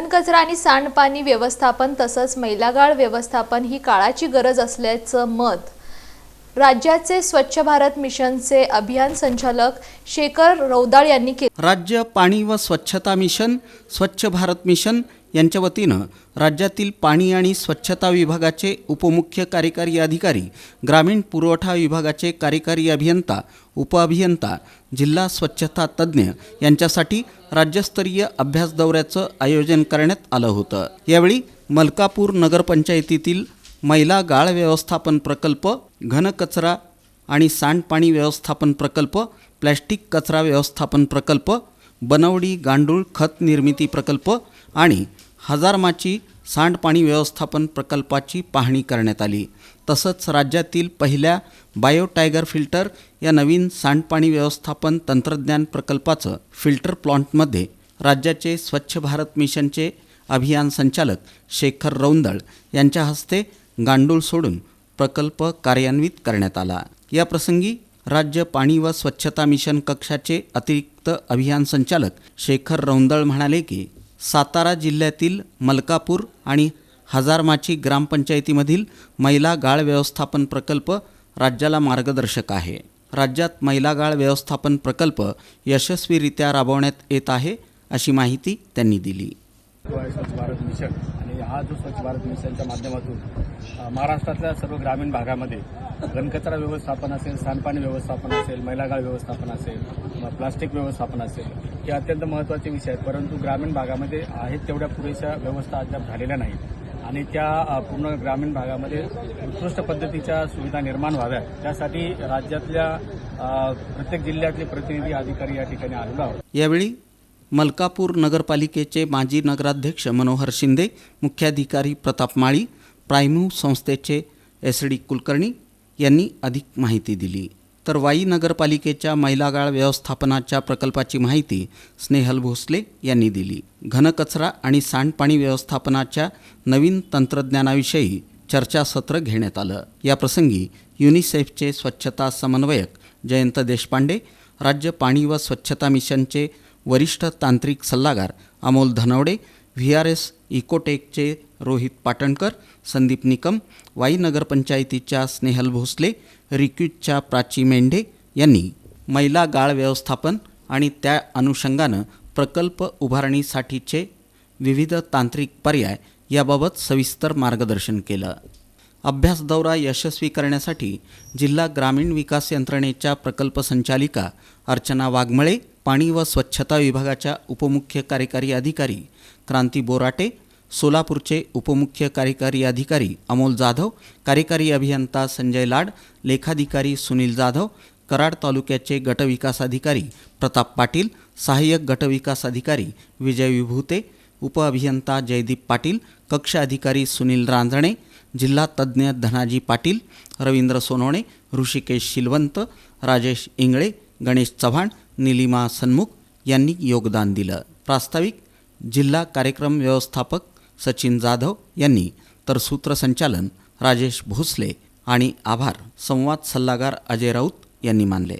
घनकचरा आणि सांडपाणी व्यवस्थापन तसंच मैलागाळ व्यवस्थापन ही काळाची गरज असल्याचं मत राज्याचे स्वच्छ भारत मिशनचे अभियान संचालक शेखर रौदाळ यांनी केले. राज्य पाणी व स्वच्छता मिशन स्वच्छ भारत मिशन यांच्या वतीनं राज्यातील पाणी आणि स्वच्छता विभागाचे उपमुख्य कार्यकारी अधिकारी ग्रामीण पुरवठा विभागाचे कार्यकारी अभियंता उपअभियंता जिल्हा स्वच्छता तज्ज्ञ यांच्यासाठी राज्यस्तरीय अभ्यास दौऱ्याचं आयोजन करण्यात आलं होतं. यावेळी मलकापूर नगरपंचायतीतील मैला गाळ व्यवस्थापन प्रकल्प घनकचरा आणि सांडपाणी व्यवस्थापन प्रकल्प प्लॅस्टिक कचरा व्यवस्थापन प्रकल्प बनवडी गांडूळ खत निर्मिती प्रकल्प आणि हजारमाची सांडपाणी व्यवस्थापन प्रकल्पाची पाहणी करण्यात आली. तसंच राज्यातील पहिल्या बायो टायगर फिल्टर या नवीन सांडपाणी व्यवस्थापन तंत्रज्ञान प्रकल्पाचं फिल्टर प्लॉन्टमध्ये राज्याचे स्वच्छ भारत मिशनचे अभियान संचालक शेखर रौंदळ यांच्या हस्ते गांडूळ सोडून प्रकल्प कार्यान्वित करण्यात आला. या प्रसंगी राज्य पाणी व स्वच्छता मिशन कक्षाचे अतिरिक्त अभियान संचालक शेखर रौंदळ म्हणाले की सातारा जिल्ह्यातील मलकापूर आणि हजारमाची ग्रामपंचायतीमधील महिला गाळ व्यवस्थापन प्रकल्प राज्याला मार्गदर्शक आहे. राज्यात महिला गाळ व्यवस्थापन प्रकल्प यशस्वीरित्या राबवण्यात येत आहे अशी माहिती त्यांनी दिली. आहे स्वच्छ भारत मिशन आणि हा जो स्वच्छ भारत मिशनच्या माध्यमातून महाराष्ट्रातल्या सर्व ग्रामीण भागामध्ये घनकचरा व्यवस्थापन असेल सांडपाणी व्यवस्थापन असेल मैलागाळ व्यवस्थापन असेल किंवा प्लास्टिक व्यवस्थापन असेल हे अत्यंत महत्त्वाचे विषय आहेत. परंतु ग्रामीण भागामध्ये आहेत तेवढ्या पुरेशा व्यवस्था अद्याप झालेल्या नाहीत. आणि त्या पूर्ण ग्रामीण भागामध्ये उत्कृष्ट पद्धतीच्या सुविधा निर्माण व्हाव्या त्यासाठी राज्यातल्या प्रत्येक जिल्ह्यातले प्रतिनिधी अधिकारी या ठिकाणी आलेलो आहोत. यावेळी मलकापूर नगरपालिकेचे माजी नगराध्यक्ष मनोहर शिंदे मुख्याधिकारी प्रताप माळी प्रायमू संस्थेचे एस डी कुलकर्णी यांनी अधिक माहिती दिली. तर वाई नगरपालिकेच्या मैलागाळ व्यवस्थापनाच्या प्रकल्पाची माहिती स्नेहल भोसले यांनी दिली. घनकचरा आणि सांडपाणी व्यवस्थापनाच्या नवीन तंत्रज्ञानाविषयी चर्चासत्र घेण्यात आलं. याप्रसंगी युनिसेफचे स्वच्छता समन्वयक जयंत देशपांडे राज्य पाणी व स्वच्छता मिशनचे वरिष्ठ तांत्रिक सल्लागार Amol Dhanawade V R S इकोटेकचे Rohit Patankar Sandeep Nikam Wai नगरपंचायतीच्या स्नेहल भोसले रिक्यूजच्या प्राची मेंढे यांनी मैला गाळ व्यवस्थापन आणि त्या अनुषंगानं प्रकल्प उभारणीसाठीचे विविध तांत्रिक पर्याय याबाबत सविस्तर मार्गदर्शन केलं. अभ्यास दौरा यशस्वी करण्यासाठी जिल्हा ग्रामीण विकास यंत्रणेच्या प्रकल्प संचालिका अर्चना वाघमळे पाणी व स्वच्छता विभागाच्या उपमुख्य कार्यकारी अधिकारी क्रांती बोराटे सोलापूरचे उपमुख्य कार्यकारी अधिकारी अमोल जाधव कार्यकारी अभियंता संजय लाड लेखाधिकारी सुनील जाधव कराड तालुक्याचे गटविकास अधिकारी प्रताप पाटील सहाय्यक गटविकास अधिकारी विजय विभूते उपअभियंता जयदीप पाटील कक्ष अधिकारी सुनील रांजणे जिल्हा तज्ज्ञ धनाजी पाटील रवींद्र सोनवणे ऋषिकेश शिलवंत राजेश इंगळे गणेश चव्हाण निलिमा सन्मुख यांनी योगदान दिलं. प्रास्ताविक जिल्हा कार्यक्रम व्यवस्थापक सचिन जाधव यांनी तर सूत्रसंचालन राजेश भोसले आणि आभार संवाद सल्लागार अजय राऊत यांनी मानले.